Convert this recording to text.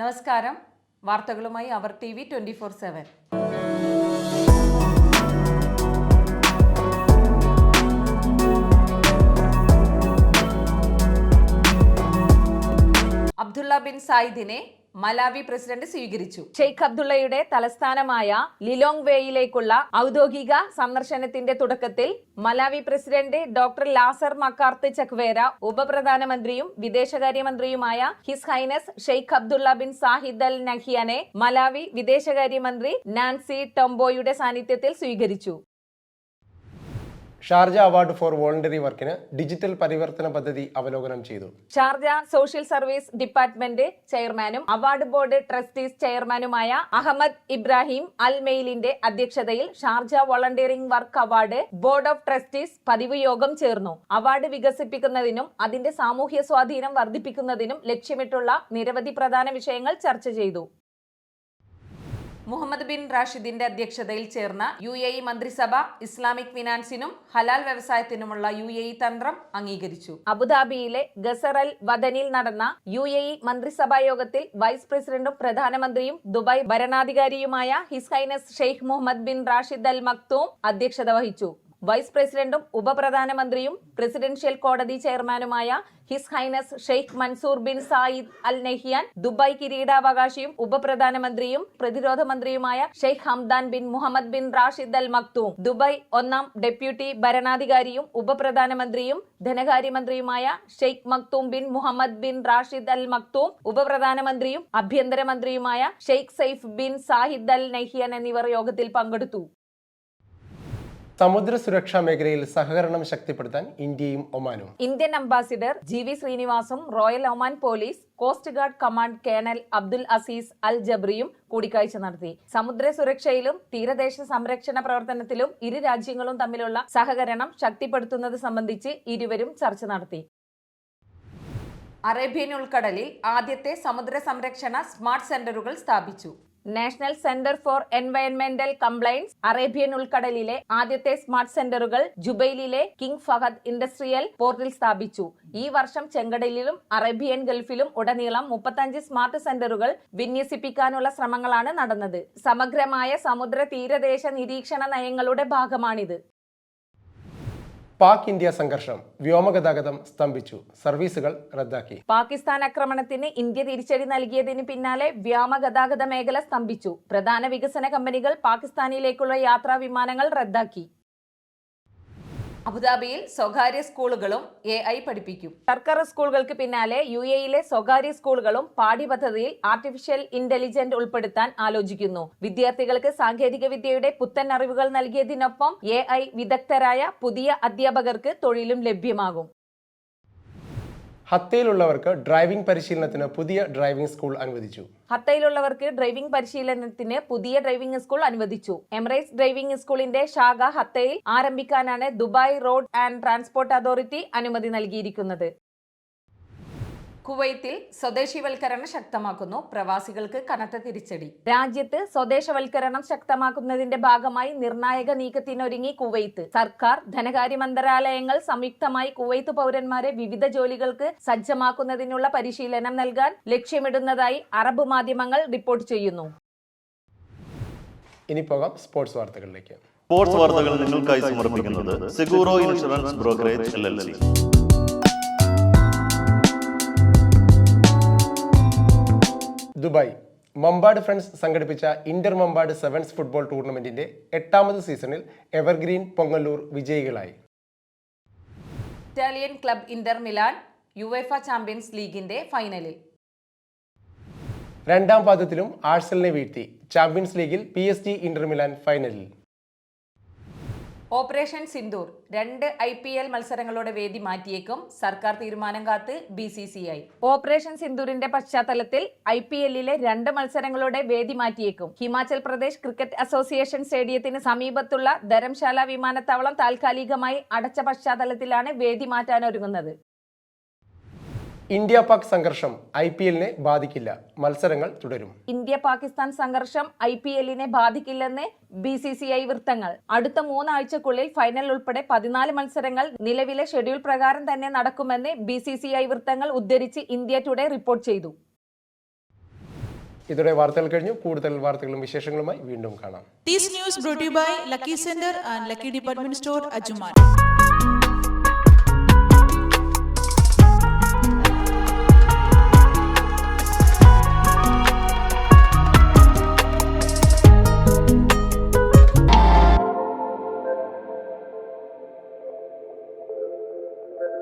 നമസ്കാരം. വാർത്തകളുമായി അവർ T V twenty four seven. Abdullah bin സായിദിനെ Malawi president സ്വീകരിച്ചു. ഷെയ്ഖ് അബ്ദുള്ളയുടെ തലസ്ഥാനമായ ലിലോങ് വേയിലേക്കുള്ള ഔദ്യോഗിക സന്ദർശനത്തിന്റെ തുടക്കത്തിൽ Malawi president doctor Lazarus McCarthy Chakwera ഉപപ്രധാനമന്ത്രിയും വിദേശകാര്യമന്ത്രിയുമായ his highness Sheikh Abdullah bin Zayed Al നഹിയനെ Malawi വിദേശകാര്യമന്ത്രി നാൻസി ടൊംബോയുടെ സാന്നിധ്യത്തിൽ സ്വീകരിച്ചു. ഷാർജ അവാർഡ് ഫോർ വോളണ്ടറി വർക്കിന് ഡിജിറ്റൽ പരിവർത്തന പദ്ധതി അവലോകനം ചെയ്തു. ഷാർജ സോഷ്യൽ സർവീസ് ഡിപ്പാർട്ട്മെന്റ് ചെയർമാനും അവാർഡ് ബോർഡ് ട്രസ്റ്റീസ് ചെയർമാനുമായ അഹമ്മദ് ഇബ്രാഹിം അൽ മെയിലിന്റെ അധ്യക്ഷതയിൽ Sharjah volunteering work award board of trustees പതിവ് യോഗം ചേർന്നു. അവാർഡ് വികസിപ്പിക്കുന്നതിനും അതിന്റെ സാമൂഹ്യ സ്വാധീനം വർദ്ധിപ്പിക്കുന്നതിനും ലക്ഷ്യമിട്ടുള്ള നിരവധി പ്രധാന വിഷയങ്ങൾ ചർച്ച ചെയ്തു. മുഹമ്മദ് ബിൻ റാഷിദിന്റെ അധ്യക്ഷതയിൽ ചേർന്ന യു എ ഇ മന്ത്രിസഭ ഇസ്ലാമിക് ഫിനാൻസിനും ഹലാൽ വ്യവസായത്തിനുമുള്ള യു എ ഇ തന്ത്രം അംഗീകരിച്ചു. അബുദാബിയിലെ ഗസർ അൽ വദനിൽ നടന്ന യു എ ഇ മന്ത്രിസഭാ യോഗത്തിൽ വൈസ് പ്രസിഡന്റും പ്രധാനമന്ത്രിയും Dubai ഭരണാധികാരിയുമായ his highness Sheikh Mohammed bin Rashid Al Maktoum അധ്യക്ഷത വഹിച്ചു. വൈസ് പ്രസിഡന്റും ഉപപ്രധാനമന്ത്രിയും പ്രസിഡൻഷ്യൽ കോടതി ചെയർമാനുമായ his highness Sheikh Mansour bin Zayed Al Nahyan Dubai കിരീടാവകാശിയും ഉപപ്രധാനമന്ത്രിയും പ്രതിരോധ മന്ത്രിയുമായ Sheikh Hamdan bin Mohammed bin Rashid Al Maktoum Dubai ഒന്നാം ഡെപ്യൂട്ടി ഭരണാധികാരിയും ഉപപ്രധാനമന്ത്രിയും ധനകാര്യമന്ത്രിയുമായ Sheikh Maktoum bin Mohammed bin Rashid Al Maktoum ഉപപ്രധാനമന്ത്രിയും ആഭ്യന്തരമന്ത്രിയുമായ Sheikh Saif bin Zayed Al Nahyan എന്നിവർ യോഗത്തിൽ പങ്കെടുത്തു. സമുദ്ര സുരക്ഷാ മേഖലയിൽ സഹകരണം ശക്തിപ്പെടുത്താൻ ഇന്ത്യയും ഒമാനും. Indian ambassador G V ശ്രീനിവാസും royal Oman police coast guard command colonel Abdul Aziz Al ജബ്രിയും കൂടിക്കാഴ്ച നടത്തി. സമുദ്ര സുരക്ഷയിലും തീരദേശ സംരക്ഷണ പ്രവർത്തനത്തിലും ഇരു രാജ്യങ്ങളും തമ്മിലുള്ള സഹകരണം ശക്തിപ്പെടുത്തുന്നത് സംബന്ധിച്ച് ഇരുവരും ചർച്ച നടത്തി. അറേബ്യൻ ഉൾക്കടലിൽ ആദ്യത്തെ സമുദ്ര സംരക്ഷണ സ്മാർട്ട് സെന്ററുകൾ സ്ഥാപിച്ചു. നാഷണൽ സെന്റർ ഫോർ എൻവയൺമെന്റൽ കംപ്ലൈൻസ് അറേബ്യൻ ഉൾക്കടലിലെ ആദ്യത്തെ സ്മാർട്ട് സെന്ററുകൾ ജുബൈലിലെ കിങ് ഫഹദ് ഇൻഡസ്ട്രിയൽ പോർട്ടിൽ സ്ഥാപിച്ചു. ഈ വർഷം ചെങ്കടലിലും അറേബ്യൻ ഗൾഫിലും ഉടനീളം മുപ്പത്തഞ്ച് സ്മാർട്ട് സെന്ററുകൾ വിന്യസിപ്പിക്കാനുള്ള ശ്രമങ്ങളാണ് നടന്നത്. സമഗ്രമായ സമുദ്ര തീരദേശ നിരീക്ഷണ നയങ്ങളുടെ ഭാഗമാണിത്. പാക് ഇന്ത്യ സംഘർഷം വ്യോമഗതാഗതം സ്തംഭിച്ചു. സർവീസുകൾ റദ്ദാക്കി. പാകിസ്ഥാൻ ആക്രമണത്തിന് ഇന്ത്യ തിരിച്ചടി നൽകിയതിന് പിന്നാലെ വ്യോമഗതാഗത മേഖല സ്തംഭിച്ചു. പ്രധാന വികസന കമ്പനികൾ പാകിസ്ഥാനിലേക്കുള്ള യാത്രാ വിമാനങ്ങൾ റദ്ദാക്കി. അബുദാബിയിൽ സ്വകാര്യ സ്കൂളുകളും എ ഐ പഠിപ്പിക്കും. സർക്കാർ സ്കൂളുകൾക്ക് പിന്നാലെ യു എയിലെ സ്വകാര്യ സ്കൂളുകളും പാഠ്യപദ്ധതിയിൽ ആർട്ടിഫിഷ്യൽ ഇന്റലിജന്റ് ഉൾപ്പെടുത്താൻ ആലോചിക്കുന്നു. വിദ്യാർത്ഥികൾക്ക് സാങ്കേതിക വിദ്യയുടെ പുത്തൻ അറിവുകൾ നൽകിയതിനൊപ്പം എ ഐ വിദഗ്ധരായ പുതിയ അധ്യാപകർക്ക് തൊഴിലും ലഭ്യമാകും. ഹത്തയിലുള്ളവർക്ക് ഡ്രൈവിംഗ് പരിശീലനത്തിന് പുതിയ ഡ്രൈവിംഗ് സ്കൂൾ അനുവദിച്ചു. ഹത്തയിലുള്ളവർക്ക് ഡ്രൈവിംഗ് പരിശീലനത്തിന് പുതിയ ഡ്രൈവിംഗ് സ്കൂൾ അനുവദിച്ചു. എമിറേറ്റ്സ് ഡ്രൈവിംഗ് സ്കൂളിന്റെ ശാഖ ഹത്തയിൽ ആരംഭിക്കാനാണ് Dubai road and transport authority അനുമതി നൽകിയിരിക്കുന്നത്. കുവൈത്തിൽ സ്വദേശിവൽക്കരണം ശക്തമാക്കുന്നു. പ്രവാസികൾക്ക് കനത്ത തിരിച്ചടി. രാജ്യത്ത് സ്വദേശവൽക്കരണം ശക്തമാക്കുന്നതിന്റെ ഭാഗമായി നിർണായക നീക്കത്തിനൊരുങ്ങി കുവൈത്ത്. സർക്കാർ ധനകാര്യ മന്ത്രാലയങ്ങൾ സംയുക്തമായി കുവൈത്ത് പൗരന്മാരെ വിവിധ ജോലികൾക്ക് സജ്ജമാക്കുന്നതിനുള്ള പരിശീലനം നൽകാൻ ലക്ഷ്യമിടുന്നതായി അറബ് മാധ്യമങ്ങൾ റിപ്പോർട്ട് ചെയ്യുന്നു. ഇനി പോകാം സ്പോർട്സ് വാർത്തകളിലേക്ക്. സ്പോർട്സ് വാർത്തകൾ നിങ്ങൾക്കായി സമർപ്പിക്കുന്നത് Seguro insurance brokerage L L C. Dubai. Mampad friends സംഘടിപ്പിച്ച ഇന്റർ മമ്പാട് സെവൻസ് ഫുട്ബോൾ ടൂർണമെന്റിന്റെ എട്ടാമത് സീസണിൽ എവർഗ്രീൻ പൊങ്ങല്ലൂർ വിജയികളായി. Italian club Inter Milan UEFA champions ലീഗിന്റെ ഫൈനലിൽ. രണ്ടാം പാദത്തിലും ആഴ്സലിനെ വീഴ്ത്തി ചാമ്പ്യൻസ് ലീഗിൽ P S G Inter Milan ഫൈനലിൽ. ഓപ്പറേഷൻ സിന്ദൂർ രണ്ട് ഐ പി എൽ മത്സരങ്ങളുടെ വേദി മാറ്റിയേക്കും. സർക്കാർ തീരുമാനം കാത്ത് B C C I. Operation സിന്ദൂരിന്റെ പശ്ചാത്തലത്തിൽ ഐ പി എല്ലിലെ രണ്ട് മത്സരങ്ങളുടെ വേദി മാറ്റിയേക്കും. ഹിമാചൽ പ്രദേശ് ക്രിക്കറ്റ് അസോസിയേഷൻ സ്റ്റേഡിയത്തിന് സമീപത്തുള്ള ധരംശാല വിമാനത്താവളം താൽക്കാലികമായി അടച്ച പശ്ചാത്തലത്തിലാണ് വേദി മാറ്റാനൊരുങ്ങുന്നത്. ഇന്ത്യ പാക് സംഘർഷം ഐ പി എല്ലിനെ ബാധിക്കില്ല. മത്സരങ്ങൾ തുടരും. ഇന്ത്യ പാകിസ്ഥാൻ സംഘർഷം ഐ പി എല്ലിനെ ബാധിക്കില്ലെന്ന് ബി സി സി ഐ വൃത്തങ്ങൾ. അടുത്ത മൂന്നാഴ്ചക്കുള്ളിൽ ഫൈനൽ ഉൾപ്പെടെ പതിനാല് മത്സരങ്ങൾ നിലവിലെ ഷെഡ്യൂൾ പ്രകാരം തന്നെ നടക്കുമെന്ന് ബി സി സി ഐ വൃത്തങ്ങൾ ഉദ്ധരിച്ച് ഇന്ത്യ ടുഡേ റിപ്പോർട്ട് ചെയ്തു. ഇതോടെ വാർത്തകൾ കഴിഞ്ഞു. കൂടുതൽ വാർത്തകളും വിശേഷങ്ങളുമായി വീണ്ടും കാണാം. These news Lucky Sender and Lucky Department Store, Ajuman.